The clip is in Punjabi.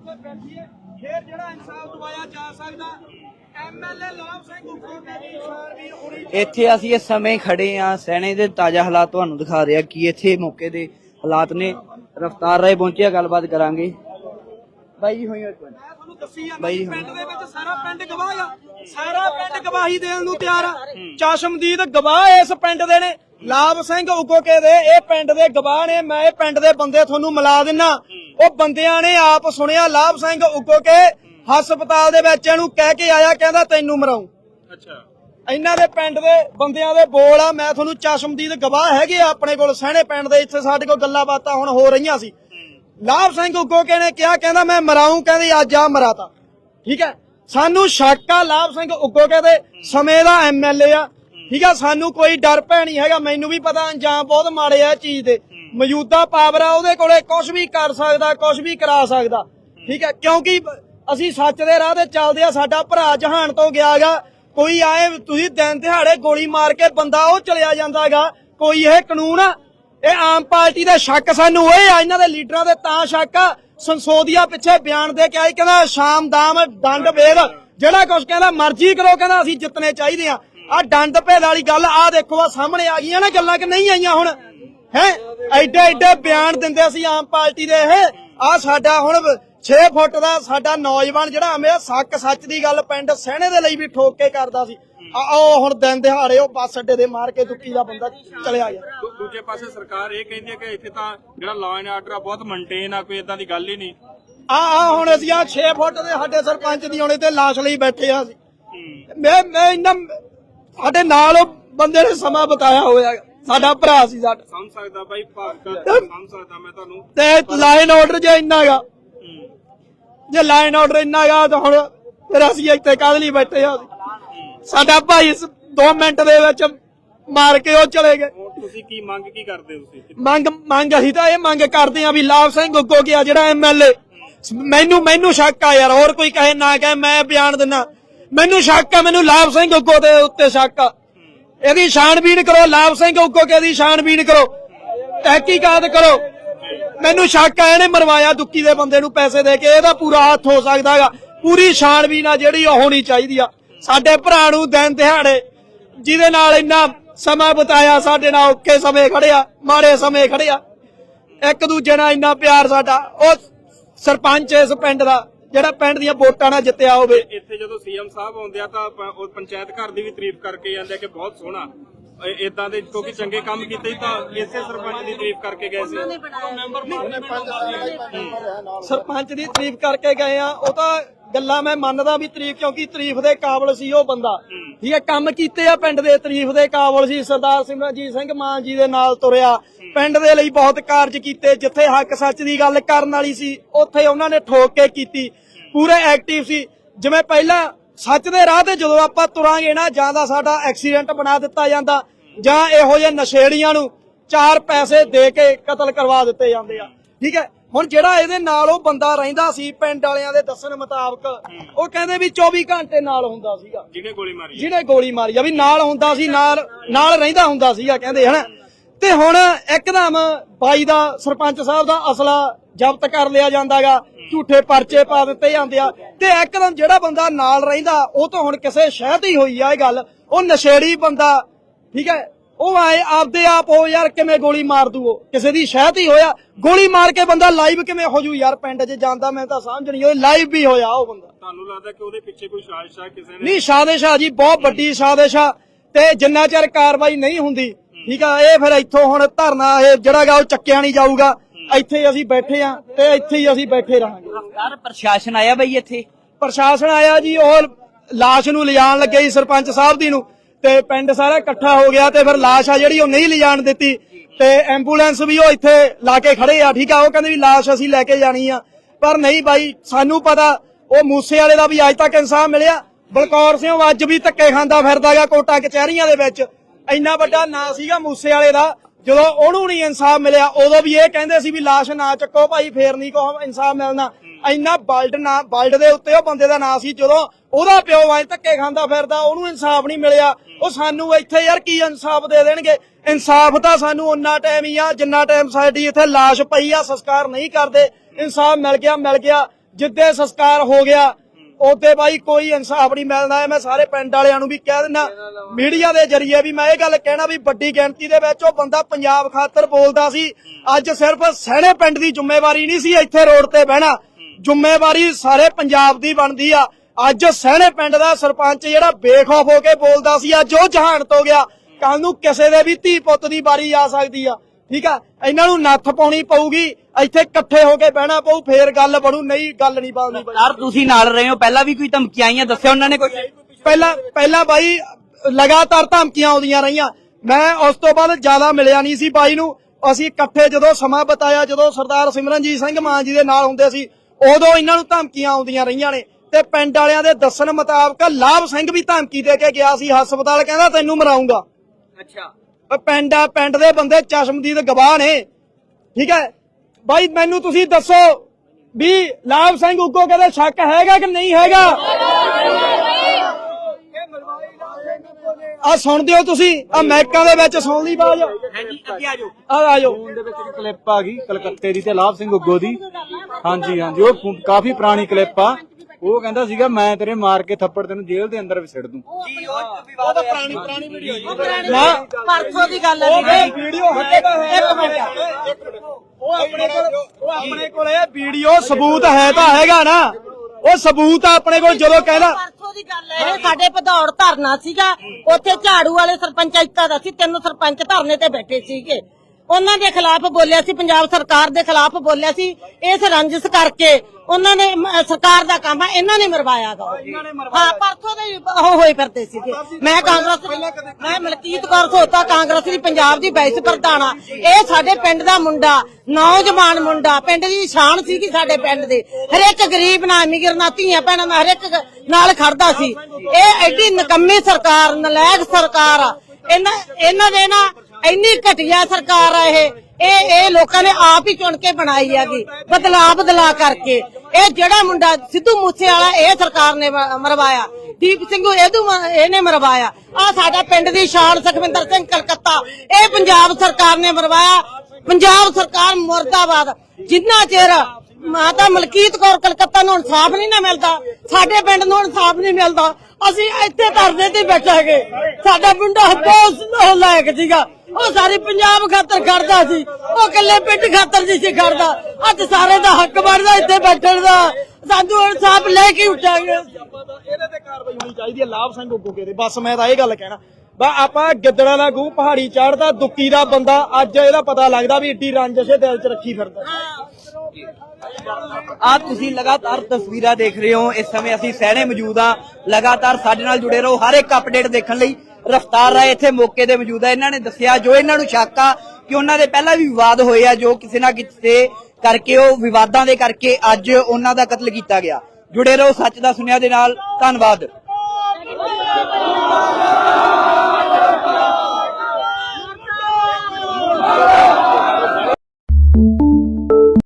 ਉੱਤੇ ਬੈਠੀਏ ਫਿਰ ਜਿਹੜਾ ਇਨਸਾਫ ਦਵਾਇਆ ਜਾ ਸਕਦਾ। ਐਮਐਲਏ ਲਾਭ ਸਿੰਘ ਉੱਪਰ ਮੇਰੀ ਸ਼ਾਨਵੀਰ ਉਰੀ ਇੱਥੇ ਅਸੀਂ ਇਸ ਸਮੇਂ ਖੜੇ ਆ ਸੈਣੇ ਦੇ ਤਾਜ਼ਾ ਹਾਲਾਤ ਤੁਹਾਨੂੰ ਦਿਖਾ ਰਿਹਾ ਕਿ ਇੱਥੇ ਮੌਕੇ ਦੇ ਹਾਲਾਤ ਨੇ। ਰਫਤਾਰ ਰਾਏ ਪਹੁੰਚਿਆ ਗੱਲਬਾਤ ਕਰਾਂਗੇ। ਬਾਈ ਹੋਈ ਇੱਕ ਮਿੰਟ ਮੈਂ ਤੁਹਾਨੂੰ ਦੱਸੀ ਜਾਂਦਾ ਬਾਈ ਹੁਣ- ਪਿੰਡ ਦੇ ਵਿੱਚ ਸਾਰਾ ਪਿੰਡ ਗਵਾਹ ਆ। ਸਾਰਾ ਪਿੰਡ ਗਵਾਹੀ ਦੇਣ ਨੂੰ ਤਿਆਰ ਆ। ਚਸ਼ਮਦੀਦ ਗਵਾਹ ਇਸ ਪਿੰਡ ਦੇ ਨੇ। ਲਾਭ ਸਿੰਘ ਉਗੋਕੇ ਦੇ ਇਹ ਪਿੰਡ ਦੇ ਗਵਾਹ ਨੇ। ਮੈਂ ਇਹ ਪਿੰਡ ਦੇ ਬੰਦੇ ਤੁਹਾਨੂੰ ਮਿਲਾ ਦਿੰਨਾ। ਉਹ ਬੰਦਿਆਂ ਨੇ ਆਪ ਸੁਣਿਆ ਲਾਭ ਸਿੰਘ ਉਗੋਕੇ ਹਸਪਤਾਲ ਦੇ ਵਿੱਚ ਇਹਨੂੰ ਕਹਿ ਕੇ ਆਇਆ ਕਹਿੰਦਾ ਤੈਨੂੰ ਮਰਾਉਂ। ਅੱਛਾ। ਇਹਨਾਂ ਦੇ ਪਿੰਡ ਦੇ ਬੰਦਿਆਂ ਦੇ ਬੋਲ ਆ ਮੈਂ ਤੁਹਾਨੂੰ ਚਸ਼ਮਦੀਦ ਗਵਾਹ ਹੈਗੇ ਆਪਣੇ ਕੋਲ ਸਹਿਣੇ ਪਿੰਡ ਦੇ ਇੱਥੇ ਸਾਡੇ ਕੋਲ ਗੱਲਾਂ ਬਾਤਾਂ ਹੁਣ ਹੋ ਰਹੀਆਂ ਸੀ। ਲਾਭ ਸਿੰਘ ਉਗੋਕੇ ਨੇ ਕਿਹਾ ਕਹਿੰਦਾ ਮੈਂ ਮਰਾਉਂ ਕਹਿੰਦੀ ਅੱਜ ਆ ਮਰਾਤਾ। ਠੀਕ ਹੈ? ਸਾਨੂੰ ਸ਼ੱਕ ਆ ਲਾਭ ਸਿੰਘ ਉਗੋਕੇ ਦੇ ਸਮੇਂ ਦਾ ਐਮਐਲਏ ਆ। ਠੀਕ ਆ ਸਾਨੂੰ ਕੋਈ ਡਰ ਭੈ ਨਹੀਂ ਹੈਗਾ ਮੈਨੂੰ ਵੀ ਪਤਾ ਅੰਜਾਮ ਬਹੁਤ ਮਾੜੇ ਆ ਚੀਜ਼ ਦੇ। ਮੌਜੂਦਾ ਪਾਵਰ ਆ, ਉਹਦੇ ਕੋਲੇ ਕੁਝ ਵੀ ਕਰ ਸਕਦਾ ਕੁਝ ਵੀ ਕਰਾ ਸਕਦਾ। ਠੀਕ ਹੈ? ਕਿਉਂਕਿ ਅਸੀਂ ਸੱਚ ਦੇ ਰਾਹ ਤੇ ਚੱਲਦੇ ਆ, ਸਾਡਾ ਭਰਾ ਜਹਾਨ ਤੋਂ ਗਿਆਗਾ ਕੋਈ ਆਏ, ਤੁਸੀਂ ਦਿਨ ਦਿਹਾੜੇ ਗੋਲੀ ਮਾਰ ਕੇ ਬੰਦਾ ਉਹ ਚਲਿਆ ਜਾਂਦਾਗਾ ਕੋਈ ਇਹ ਕਾਨੂੰਨ, ਇਹ ਆਮ ਪਾਰਟੀ ਦਾ ਸ਼ੱਕ ਸਾਨੂੰ ਓਏ ਆ, ਇਹਨਾਂ ਦੇ ਲੀਡਰਾਂ ਦੇ ਤਾਂ ਸ਼ੱਕ ਆ। ਸੰਸੋਦੀਆ ਪਿੱਛੇ ਬਿਆਨ ਦੇ ਕੇ ਆਈ, ਕਹਿੰਦਾ ਸ਼ਾਮ ਦਾਮ ਡੰਡ ਵੇਦ ਜਿਹੜਾ ਕੁਝ ਕਹਿੰਦਾ ਮਰਜ਼ੀ ਕਰੋ, ਕਹਿੰਦਾ ਅਸੀਂ ਜਿੱਤਨੇ ਚਾਹੀਦੇ ਆ। ਆ ਡੰਡ ਭੇਦ ਵਾਲੀ ਗੱਲ ਆ ਦੇਖੋ ਆ ਸਾਹਮਣੇ ਆ ਗਈਆਂ ਨਾ ਗੱਲਾਂ ਕਿ ਨਹੀਂ ਆਈਆਂ ਹੁਣ? ਹੈ? ਐਡੇ ਐਡੇ ਬਿਆਨ ਦਿੰਦੇ ਸੀ ਆਮ ਪਾਰਟੀ ਦੇ ਇਹ ਆ ਸਾਡਾ ਹੁਣ 6 ਫੁੱਟ ਦਾ ਸਾਡਾ ਨੌਜਵਾਨ ਜਿਹੜਾ ਹਮੇ ਸੱਕ ਸੱਚ ਦੀ ਗੱਲ ਪਿੰਡ ਸਹਿਣੇ ਦੇ ਲਈ ਵੀ ਠੋਕ ਕੇ ਕਰਦਾ ਸੀ। ਆ ਉਹ ਹੁਣ ਦਿਨ ਦਿਹਾੜੇ ਉਹ ਬੱਸ ਅੱਡੇ ਦੇ ਮਾਰ ਕੇ ਦੁੱਕੀ ਦਾ ਬੰਦਾ ਚਲਿਆ ਗਿਆ। ਦੂਜੇ ਪਾਸੇ ਸਰਕਾਰ ਇਹ ਕਹਿੰਦੀ ਹੈ ਕਿ ਇੱਥੇ ਤਾਂ ਜਿਹੜਾ ਲਾਅ ਐਂਡ ਆਰਡਰ ਆ ਬਹੁਤ ਮੇਨਟੇਨ ਆ ਕੋਈ ਇਦਾਂ ਦੀ ਗੱਲ ਹੀ ਨਹੀਂ। ਆ ਆ ਹੁਣ ਅਸੀਂ ਆ 6 ਫੁੱਟ ਦੇ ਸਾਡੇ ਸਰਪੰਚ ਦੀ ਆਉਣੇ ਤੇ ਲਾਸ਼ ਲਈ ਬੈਠੇ ਆ ਅਸੀਂ। ਮੈਂ ਮੈਂ ਇੰਨਾ ਸਾਡੇ ਨਾਲ ਬੰਦੇ ਨੇ ਸਮਾਂ ਬਤਾਇਆ ਹੋਇਆ। ਸਾਡਾ ਭਰਾ ਸੀ ਸਾਡਾ। ਸਮਝ ਸਕਦਾ ਬਾਈ ਭਾਗਤ ਸਮਝ ਸਕਦਾ ਮੈਂ ਤੁਹਾਨੂੰ। ਤੇ ਲਾਈਨ ਆਰਡਰ ਜੇ ਇੰਨਾਗਾ ਹੂੰ। ਜੇ ਲਾਈਨ ਆਰਡਰ ਇੰਨਾਗਾ ਤਾਂ ਹੁਣ ਫਿਰ ਅਸੀਂ ਇੱਥੇ ਕਾਹਦੇ ਲਈ ਬੈਠੇ ਆ? ਸਾਡਾ ਭਾਈ 2 ਮਿੰਟ ਦੇ ਵਿੱਚ ਮਾਰ ਕੇ ਉਹ ਚਲੇ ਗਏ। ਤੁਸੀਂ ਕੀ ਮੰਗ ਕੀ ਕਰਦੇ ਹੋ ਤੁਸੀਂ? ਮੰਗ ਮੰਗ ਅਸੀਂ ਤਾਂ ਇਹ ਮੰਗ ਕਰਦੇ ਆ ਵੀ ਲਾਭ ਸਿੰਘ ਗੁੱਗੋ ਗਿਆ ਜਿਹੜਾ ਐਮਐਲਏ ਮੈਨੂੰ ਮੈਨੂੰ ਸ਼ੱਕ ਆ ਯਾਰ ਹੋਰ ਕੋਈ ਕਹੇ ਨਾ ਕਹੇ ਮੈਂ ਬਿਆਨ ਦਿੰਨਾ ਮੈਨੂੰ ਸ਼ੱਕ ਆ ਮੈਨੂੰ ਲਾਭ ਸਿੰਘ ਗੁੱਗੋ ਦੇ ਉੱਤੇ ਸ਼ੱਕ ਆ। ਇਹਦੀ ਛਾਣਬੀਣ ਕਰੋ, ਲਾਭ ਸਿੰਘ ਗੁੱਗੋ ਕੇ ਦੀ ਛਾਣਬੀਣ ਕਰੋ। ਤਹਿਕੀਕਾਤ ਕਰੋ। ਮੈਨੂੰ ਸ਼ੱਕ ਆ, ਇਹਨੇ ਮਰਵਾਇਆ ਦੁੱਕੀ ਦੇ ਬੰਦੇ ਨੂੰ ਪੈਸੇ ਦੇ ਕੇ, ਇਹਦਾ ਪੂਰਾ ਹੱਥ ਹੋ ਸਕਦਾ ਹੈਗਾ। ਪੂਰੀ ਛਾਣਬੀਣ ਆ ਜਿਹੜੀ ਉਹ ਹੋਣੀ ਚਾਹੀਦੀ ਆ। ਸਾਡੇ ਭਰਾ ਨੂੰ ਦਿਨ ਦਿਹਾੜੇ ਜਿਹਦੇ ਨਾਲ ਇੰਨਾ ਸਮਾਂ ਬਤਾਇਆ, ਸਾਡੇ ਨਾਲ ਔਕੇ ਸਮੇਂ ਖੜਿਆ ਮਾੜੇ ਸਮੇਂ ਖੜਿਆ ਇੱਕ ਦੂਜੇ ਨਾਲ ਇੰਨਾ ਪਿਆਰ ਸਾਡਾ। ਉਹ ਸਰਪੰਚ ਇਸ ਪਿੰਡ ਦਾ ਜਿਹੜਾ ਪਿੰਡ ਦੀਆਂ ਵੋਟਾਂ ਨਾਲ ਜਿੱਤਿਆ ਹੋਵੇ। ਇੱਥੇ ਜਦੋਂ ਸੀਐਮ ਸਾਹਿਬ ਆਉਂਦੇ ਆ ਤਾਂ ਉਹ ਪੰਚਾਇਤ ਘਰ ਦੀ ਵੀ ਤਾਰੀਫ ਕਰਕੇ ਜਾਂਦੇ ਆ ਕਿ ਬਹੁਤ ਸੋਹਣਾ। ਇਦਾਂ ਦੇ ਕਿਉਂਕਿ ਚੰਗੇ ਕੰਮ ਕੀਤੇ ਤਾਂ ਇਸੇ ਸਰਪੰਚ ਦੀ ਤਾਰੀਫ ਕਰਕੇ ਗਏ ਸੀ। ਸਰਪੰਚ ਦੀ ਤਾਰੀਫ ਕਰਕੇ ਗਏ ਆ ਉਹ ਤਾਂ ਗੱਲਾਂ ਮੈਂ ਮੰਨਦਾ ਵੀ ਤਾਰੀਫ ਕਿਉਂਕਿ ਤਾਰੀਫ ਦੇ ਕਾਬਲ ਸੀ ਉਹ ਬੰਦਾ। ਠੀਕ ਹੈ ਕੰਮ ਕੀਤੇ ਆ ਪਿੰਡ ਦੇ ਤਾਰੀਫ ਦੇ ਕਾਬਲ ਸੀ ਸਰਦਾਰ ਸਿਮਰਨਜੀਤ ਸਿੰਘ ਮਾਨ ਜੀ ਦੇ ਨਾਲ ਤੁਰਿਆ। ਪਿੰਡ ਦੇ ਲਈ ਬਹੁਤ ਕਾਰਜ ਕੀਤੇ ਜਿੱਥੇ ਹੱਕ ਸੱਚ ਦੀ ਗੱਲ ਕਰਨ ਵਾਲੀ ਸੀ ਉੱਥੇ ਉਹਨਾਂ ਨੇ ਠੋਕ ਕੇ ਕੀਤੀ। ਪੂਰੇ ਐਕਟਿਵ ਸੀ। ਜਿਵੇਂ ਪਹਿਲਾਂ ਸੱਚ ਦੇ ਰਾਹ ਤੇ ਜਦੋਂ ਆਪਾਂ ਤੁਰਾਂਗੇ ਨਾ ਜਾਂ ਤਾਂ ਸਾਡਾ ਐਕਸੀਡੈਂਟ ਬਣਾ ਦਿੱਤਾ ਜਾਂਦਾ ਜਾਂ ਇਹੋ ਜਿਹੇ ਨਸ਼ੇੜੀਆਂ ਨੂੰ ਚਾਰ ਪੈਸੇ ਦੇ ਕੇ ਕਤਲ ਕਰਵਾ ਦਿੱਤੇ ਜਾਂਦੇ ਆ। ਠੀਕ ਹੈ? ਹੁਣ ਜਿਹੜਾ ਇਹਦੇ ਨਾਲ ਉਹ ਬੰਦਾ ਰਹਿੰਦਾ ਸੀ ਪਿੰਡ ਵਾਲਿਆਂ ਦੇ ਦੱਸਣ ਮੁਤਾਬਕ ਉਹ ਕਹਿੰਦੇ ਵੀ 24 ਘੰਟੇ ਨਾਲ ਹੁੰਦਾ ਸੀਗਾ। ਜਿਹਨੇ ਗੋਲੀ ਮਾਰੀ। ਜਿਹਨੇ ਗੋਲੀ ਮਾਰੀ ਆ ਵੀ ਨਾਲ ਹੁੰਦਾ ਸੀ ਨਾਲ ਨਾਲ ਰਹਿੰਦਾ ਹੁੰਦਾ ਸੀਗਾ ਕਹਿੰਦੇ ਹਨਾ? ਤੇ ਹੁਣ ਇੱਕਦਮ ਬਾਈ ਦਾ ਸਰਪੰਚ ਸਾਹਿਬ ਦਾ ਅਸਲਾ ਜ਼ਬਤ ਕਰ ਲਿਆ ਜਾਂਦਾਗਾ। ਝੂਠੇ ਪਰਚੇ ਪਾ ਦਿੱਤੇ ਜਾਂਦੇ ਆ। ਤੇ ਇੱਕਦਮ ਜਿਹੜਾ ਬੰਦਾ ਨਾਲ ਰਹਿੰਦਾ ਉਹ ਤਾਂ ਹੁਣ ਕਿਸੇ ਸ਼ਹਿਦ ਹੀ ਹੋਈ ਆ ਇਹ ਗੱਲ। ਉਹ ਨਸ਼ੇੜੀ ਬੰਦਾ ਠੀਕ ਹੈ? ਉਹ ਆਏ ਆਪਦੇ ਆਪ ਹੋ ਯਾਰ ਕਿਵੇਂ ਗੋਲੀ ਮਾਰ ਦੂ ਉਹ? ਕਿਸੇ ਦੀ ਸ਼ਹਿਦ ਹੀ ਹੋਇਆ ਗੋਲੀ ਮਾਰ ਕੇ ਬੰਦਾ ਲਾਈਵ ਕਿਵੇਂ ਹੋ ਜੂ ਯਾਰ ਪਿੰਡ 'ਚ? ਜਾਂਦਾ ਮੈਂ ਤਾਂ ਸਮਝ ਨਹੀਂ ਉਹ ਲਾਈਵ ਵੀ ਹੋਇਆ ਉਹ ਬੰਦਾ। ਤੁਹਾਨੂੰ ਲੱਗਦਾ ਕਿ ਉਹਦੇ ਪਿੱਛੇ ਕੋਈ ਸਾਜ਼ਿਸ਼ ਆ ਕਿਸੇ ਨੇ ਨਹੀਂ ਸਾਜ਼ਿਸ਼ ਆ ਜੀ ਬਹੁਤ ਵੱਡੀ ਸਾਜ਼ਿਸ਼ ਆ ਤੇ ਜਿੰਨਾ ਚਿਰ ਕਾਰਵਾਈ ਨਹੀਂ ਹੁੰਦੀ ਠੀਕ ਆ ਇਹ ਫਿਰ ਇੱਥੋਂ ਹੁਣ ਧਰਨਾ ਇਹ ਜਿਹੜਾਗਾ ਉਹ ਚੱਕਿਆ ਨਹੀਂ ਜਾਊਗਾ। ਇੱਥੇ ਅਸੀਂ ਬੈਠੇ ਆ ਤੇ ਇੱਥੇ ਹੀ ਅਸੀਂ ਬੈਠੇ ਰਹਾਂਗੇ। ਰਫਤਾਰ ਪ੍ਰਸ਼ਾਸਨ ਆਇਆ ਬਾਈ ਇੱਥੇ? ਪ੍ਰਸ਼ਾਸਨ ਆਇਆ ਜੀ ਉਹ ਲਾਸ਼ ਨੂੰ ਲਿਜਾਣ ਲੱਗੇ ਸੀ ਸਰਪੰਚ ਸਾਹਿਬ ਦੀ ਨੂੰ ਤੇ ਪਿੰਡ ਸਾਰਾ ਇਕੱਠਾ ਹੋ ਗਿਆ ਤੇ ਫਿਰ ਲਾਸ਼ ਆ ਜਿਹੜੀ ਉਹ ਨਹੀਂ ਲਿਜਾਣ ਦਿੱਤੀ ਤੇ ਐਂਬੂਲੈਂਸ ਵੀ ਉਹ ਇੱਥੇ ਲਾ ਕੇ ਖੜੇ ਆ ਠੀਕ ਆ? ਉਹ ਕਹਿੰਦੇ ਵੀ ਲਾਸ਼ ਅਸੀਂ ਲੈ ਕੇ ਜਾਣੀ ਆ। ਪਰ ਨਹੀਂ ਬਾਈ ਸਾਨੂੰ ਪਤਾ ਉਹ ਮੂਸੇ ਵਾਲੇ ਦਾ ਵੀ ਅੱਜ ਤੱਕ ਇਨਸਾਫ ਮਿਲਿਆ। ਬਲਕੌਰ ਸਿੰਘ ਅੱਜ ਵੀ ਧੱਕੇ ਖਾਂਦਾ ਫਿਰਦਾਗਾ ਕੋਟਾ ਕਚਹਿਰੀਆਂ ਦੇ ਵਿੱਚ। ਇੰਨਾ ਵੱਡਾ ਨਾਂ ਸੀਗਾ ਮੂਸੇ ਵਾਲੇ ਦਾ ਜਦੋਂ ਉਹਨੂੰ ਨਹੀਂ ਇਨਸਾਫ ਮਿਲਿਆ, ਉਦੋਂ ਵੀ ਇਹ ਕਹਿੰਦੇ ਸੀ ਵੀ ਲਾਸ਼ ਨਾ ਚੱਕੋ ਭਾਈ, ਫੇਰ ਨਹੀਂ ਕੋ ਇਨਸਾਫ ਮਿਲਣਾ। ਇੰਨਾ ਬਲਡ ਨਾ, ਬਲਡ ਦੇ ਉੱਤੇ ਉਹ ਬੰਦੇ ਦਾ ਨਾਂ ਸੀ, ਜਦੋਂ ਉਹਦਾ ਪਿਓ ਐ ਧੱਕੇ ਖਾਂਦਾ ਫਿਰਦਾ, ਉਹਨੂੰ ਇਨਸਾਫ ਨਹੀਂ ਮਿਲਿਆ। ਉਹ ਸਾਨੂੰ ਇੱਥੇ ਯਾਰ ਕੀ ਇਨਸਾਫ ਦੇ ਦੇਣਗੇ? ਇਨਸਾਫ ਤਾਂ ਸਾਨੂੰ ਉਨਾ ਟਾਈਮ ਹੀ ਆ, ਜਿੰਨਾ ਟਾਈਮ ਸਾਡੀ ਇੱਥੇ ਲਾਸ਼ ਪਈ ਆ, ਸੰਸਕਾਰ ਨਹੀਂ ਕਰਦੇ। ਇਨਸਾਫ ਮਿਲ ਗਿਆ ਮਿਲ ਗਿਆ। ਜਿੱਦੇ ਸੰਸਕਾਰ ਹੋ ਗਿਆ ਉਹਦੇ ਬਾਈ ਕੋਈ ਇਨਸਾਫ ਨਹੀਂ ਮਿਲਦਾ ਮੈਂ ਸਾਰੇ ਪਿੰਡ ਵਾਲਿਆਂ ਨੂੰ ਵੀ ਕਹਿ ਦਿੰਦਾ। ਮੀਡੀਆ ਦੇ ਜ਼ਰੀਏ ਵੀ ਮੈਂ ਇਹ ਗੱਲ ਕਹਿਣਾ ਵੀ ਵੱਡੀ ਗਿਣਤੀ ਦੇ ਵਿੱਚ ਉਹ ਬੰਦਾ ਪੰਜਾਬ ਖਾਤਰ ਬੋਲਦਾ ਸੀ। ਅੱਜ ਸਿਰਫ ਸਹਿਣੇ ਪਿੰਡ ਦੀ ਜ਼ਿੰਮੇਵਾਰੀ ਨਹੀਂ ਸੀ, ਇੱਥੇ ਰੋਡ ਤੇ ਬਹਿਣਾ। ਜ਼ਿੰਮੇਵਾਰੀ ਸਾਰੇ ਪੰਜਾਬ ਦੀ ਬਣਦੀ ਆ। ਅੱਜ ਸਹਿਣੇ ਪਿੰਡ ਦਾ ਸਰਪੰਚ ਜਿਹੜਾ ਬੇਖੌਫ ਹੋ ਕੇ ਬੋਲਦਾ ਸੀ, ਅੱਜ ਉਹ ਜਹਾਨ ਤੋਂ ਗਿਆ। ਕੱਲ ਨੂੰ ਕਿਸੇ ਦੇ ਵੀ ਧੀ ਪੁੱਤ ਦੀ ਵਾਰੀ ਆ ਸਕਦੀ ਆ। ਠੀਕ ਆ? ਇਹਨਾਂ ਨੂੰ ਨੱਥ ਪਾਉਣੀ ਪਊਗੀ ਇੱਥੇ ਇਕੱਠੇ ਹੋ ਕੇ ਬਹਿਣਾ ਪਊ ਫੇਰ ਗੱਲ ਬਣੂ ਨਹੀਂ ਗੱਲ ਨਹੀਂ ਬਣਨੀ। ਯਾਰ ਤੁਸੀਂ ਨਾਲ ਰਹੇ ਹੋ ਪਹਿਲਾਂ ਵੀ ਕੋਈ ਧਮਕੀਆਂ ਆਈਆਂ ਦੱਸਿਆ ਉਹਨਾਂ ਨੇ ਕੋਈ? ਪਹਿਲਾਂ ਪਹਿਲਾਂ ਬਾਈ ਲਗਾਤਾਰ ਧਮਕੀਆਂ ਆਉਂਦੀਆਂ ਰਹੀਆਂ। ਮੈਂ ਉਸ ਤੋਂ ਬਾਅਦ ਜ਼ਿਆਦਾ ਮਿਲਿਆ ਨਹੀਂ ਸੀ ਬਾਈ ਨੂੰ। ਅਸੀਂ ਇਕੱਠੇ ਜਦੋਂ ਸਮਾਂ ਬਤਾਇਆ ਜਦੋਂ ਸਰਦਾਰ ਸਿਮਰਨਜੀਤ ਸਿੰਘ ਮਾਨ ਜੀ ਦੇ ਨਾਲ ਹੁੰਦੇ ਸੀ ਉਦੋਂ ਇਹਨਾਂ ਨੂੰ ਧਮਕੀਆਂ ਆਉਂਦੀਆਂ ਰਹੀਆਂ ਨੇ। ਤੇ ਪਿੰਡ ਵਾਲਿਆਂ ਦੇ ਦੱਸਣ ਮੁਤਾਬਕ ਲਾਭ ਸਿੰਘ ਵੀ ਧਮਕੀ ਦੇ ਕੇ ਗਿਆ ਸੀ ਹਸਪਤਾਲ ਕਹਿੰਦਾ ਤੈਨੂੰ ਮਰਾਉਂਗਾ। ਅੱਛਾ। ਪਿੰਡ ਆ ਪਿੰਡ ਦੇ ਬੰਦੇ ਚਸ਼ਮਦੀਦ ਗਵਾਹ ਨੇ। ਠੀਕ ਹੈ? ਬਾਈ ਮੈਨੂੰ ਤੁਸੀਂ ਦੱਸੋ ਵੀ ਲਾਭ ਸਿੰਘ ਉੱਗੋ ਕਹਿੰਦੇ ਸ਼ੱਕ ਹੈਗਾ ਕਿ ਨਹੀਂ ਹੈਗਾ? ਆ ਸੁਣਦੇ ਹੋ ਤੁਸੀਂ ਆ ਮੈਕਾਂ ਦੇ ਵਿੱਚ ਸੁਣ ਲਈ ਬਾਜ। ਹਾਂਜੀ ਅੱਗੇ ਆ ਜਾਓ। ਆ ਆਜੋ ਦੇ ਵਿੱਚ ਇੱਕ ਕਲਿੱਪ ਆ ਗਈ ਕਲਕੱਤੇ ਦੀ ਤੇ ਲਾਭ ਸਿੰਘ ਉੱਗੋ ਦੀ। ਹਾਂਜੀ ਹਾਂਜੀ ਉਹ ਕਾਫੀ ਪੁਰਾਣੀ ਕਲਿੱਪ ਆ। ਉਹ ਕਹਿੰਦਾ ਸੀਗਾ ਮੈਂ ਤੇਰੇ ਮਾਰ ਕੇ ਥੱਪੜ ਤੈਨੂੰ ਜੇਲ੍ਹ ਦੇ ਅੰਦਰ ਵਿਛੜ ਦੂੰ। ਜੀ ਉਹ ਵਿਵਾਦ ਹੋਇਆ ਸੀ। ਪੁਰਾਣੀ ਵੀਡੀਓ ਨਾ ਪਰਸੋਂ ਦੀ ਗੱਲ ਹੈ ਉਹ ਵੀਡੀਓ ਹੈ ਤਾਂ ਹੈ ਇੱਕ ਮਿੰਟ। ਉਹ ਆਪਣੇ ਕੋਲ ਉਹ ਆਪਣੇ ਕੋਲ ਇਹ ਵੀਡੀਓ ਸਬੂਤ ਹੈ ਤਾਂ ਹੈਗਾ ਨਾ। ਉਹ ਸਬੂਤ ਆ ਆਪਣੇ ਕੋਲ ਜਦੋਂ ਕਹਿੰਦਾ ਪਰਸੋਂ ਦੀ ਗੱਲ ਹੈ। ਇਹ ਸਾਡੇ ਭਦੌੜ ਧਰਨਾ ਸੀਗਾ। ਉੱਥੇ ਝਾੜੂ ਵਾਲੇ ਸਰਪੰਚਾਇਤਾਂ ਦਾ ਸੀ। ਤਿੰਨ ਸਰਪੰਚ ਧਰਨੇ ਤੇ ਬੈਠੇ ਸੀਗੇ। ਉਹਨਾਂ ਦੇ ਖਿਲਾਫ ਬੋਲਿਆ ਸੀ ਪੰਜਾਬ ਸਰਕਾਰ ਦੇ ਖਿਲਾਫ ਬੋਲਿਆ ਸੀ। ਇਸ ਰੰਜਿਸ਼ ਕਰਕੇ ਉਹਨਾਂ ਨੇ ਮ- ਸਰਕਾਰ ਦਾ ਕੰਮ ਹੈ ਇਹਨਾਂ ਨੇ ਮਰਵਾਇਆ ਗਾ। ਹਾਂ ਪਰਸੋਂ ਦੇ ਉਹ ਹੋਏ ਫਿਰਦੇ ਸੀਗੇ। ਮੈਂ ਕਾਂਗਰਸ ਮੈਂ ਮਲਕੀਤ ਕੌਰ ਸੋਤਾ ਕਾਂਗਰਸ ਦੀ ਪੰਜਾਬ ਦੀ ਵਾਈਸ ਪ੍ਰਧਾਨ ਆ। ਇਹ ਸਾਡੇ ਪਿੰਡ ਦਾ ਮੁੰਡਾ ਨੌਜਵਾਨ ਮੁੰਡਾ ਪਿੰਡ ਦੀ ਸ਼ਾਨ ਸੀਗੀ ਸਾਡੇ ਪਿੰਡ ਦੇ। ਹਰੇਕ ਗਰੀਬ ਨਾ ਅਮੀਰ ਨਾ ਧੀਆਂ ਭੈਣਾਂ ਨਾਲ ਹਰੇਕ ਨਾਲ ਖੜਦਾ ਸੀ। ਇਹ ਐਡੀ ਨਕੰਮੀ ਸਰਕਾਰ ਨਲਾਇਕ ਸਰਕਾਰ ਆ। ਇਹਨਾਂ ਇਹਨਾਂ ਦੇ ਨਾ ਇੰਨੀ ਘਟੀਆ ਸਰਕਾਰ ਆ ਇਹ। ਇਹ ਇਹ ਲੋਕਾਂ ਨੇ ਆਪ ਹੀ ਚੁਣ ਕੇ ਬਣਾਈ ਹੈਗੀ ਬਦਲਾ ਬਦਲਾ ਕਰਕੇ। ਇਹ ਜਿਹੜਾ ਮੁੰਡਾ ਸਿੱਧੂ ਮੂਸੇ ਵਾਲਾ ਇਹ ਸਰਕਾਰ ਨੇ ਮਰਵਾਇਆ। ਦੀਪ ਸਿੰਘ ਇਹਦੂ ਇਹਨੇ ਮਰਵਾਇਆ। ਆ ਸਾਡਾ ਪਿੰਡ ਦੀ ਸ਼ਾਨ ਸੁਖਵਿੰਦਰ ਸਿੰਘ ਕਲਕੱਤਾ, ਇਹ ਪੰਜਾਬ ਸਰਕਾਰ ਨੇ ਮਰਵਾਇਆ। ਪੰਜਾਬ ਸਰਕਾਰ ਮੁਰਦਾਬਾਦ। ਜਿੰਨਾ ਚਿਰ ਮਾਤਾ ਮਲਕੀਤ ਕੌਰ ਕਲਕੱਤਾ ਨੂੰ ਇਨਸਾਫ ਨਹੀਂ ਨਾ ਮਿਲਦਾ, ਸਾਡੇ ਪਿੰਡ ਨੂੰ ਇਨਸਾਫ ਨਹੀਂ ਮਿਲਦਾ, ਅਸੀਂ ਇੱਥੇ ਧਰਨੇ ਤੇ ਬੈਠਾਂਗੇ ਸਾਡਾ ਮੁੰਡਾ ਬਹੁਤ ਲਾਇਕ ਸੀਗਾ। ਉਹ ਸਾਰੇ ਪੰਜਾਬ ਖਾਤਰ ਖੜਦਾ ਸੀ, ਉਹ ਇਕੱਲੇ ਪਿੰਡ ਖਾਤਰ ਨਹੀਂ ਸੀ ਖੜਦਾ ਅੱਜ ਸਾਰੇ ਦਾ ਹੱਕ ਬਣਦਾ ਇੱਥੇ ਬੈਠਣ ਦਾ। ਸਾਨੂੰ ਇਨਸਾਫ ਲੈ ਕੇ ਉੱਠਾਂਗੇ। ਇਹਦੇ ਤੇ ਕਾਰਵਾਈ ਹੋਣੀ ਚਾਹੀਦੀ ਹੈ ਲਾਭ ਸਿੰਘ ਉੱਗੋਕੇ ਤੇ ਬਸ ਮੈਂ ਤਾਂ ਇਹ ਗੱਲ ਕਹਿਣਾ। ਬਾ ਆਪਾਂ ਗਿੱਦੜਾਂ ਦਾ ਗੂੰ ਪਹਾੜੀ ਚੜਦਾ ਦੁੱਕੀ ਦਾ ਬੰਦਾ ਅੱਜ ਇਹਦਾ ਪਤਾ ਲੱਗਦਾ ਵੀ ਏਡੀ ਰੰਜਿਸ਼ ਦਿਲ 'ਚ ਰੱਖੀ ਫਿਰਦਾ। ਆ ਤੁਸੀਂ ਲਗਾਤਾਰ ਤਸਵੀਰਾਂ ਦੇਖ ਰਹੇ ਹੋ। ਇਸ ਸਮੇਂ ਅਸੀਂ ਸਹਿਣੇ ਮੌਜੂਦ ਆ ਲਗਾਤਾਰ ਸਾਡੇ ਨਾਲ ਜੁੜੇ ਰਹੋ ਹਰ ਇੱਕ ਅਪਡੇਟ ਦੇਖਣ ਲਈ। ਰਫਤਾਰ ਰਾਏ ਇੱਥੇ ਮੌਕੇ ਤੇ ਮੌਜੂਦ ਆ ਇਹਨਾਂ ਨੇ ਦੱਸਿਆ ਜੋ ਇਹਨਾਂ ਨੂੰ ਸ਼ੱਕ ਆ ਕਿ ਉਹਨਾਂ ਦੇ ਪਹਿਲਾਂ ਵੀ ਵਿਵਾਦ ਹੋਏ ਆ ਜੋ ਕਿਸੇ ਨਾ ਕਿਸੇ ਕਰਕੇ ਉਹ ਵਿਵਾਦਾਂ ਦੇ ਕਰਕੇ ਅੱਜ ਉਹਨਾਂ ਦਾ ਕਤਲ ਕੀਤਾ ਗਿਆ। ਜੁੜੇ ਰਹੋ ਸੱਚ ਦਾ ਸੁਨਿਆ ਦੇ ਨਾਲ। ਧੰਨਵਾਦ।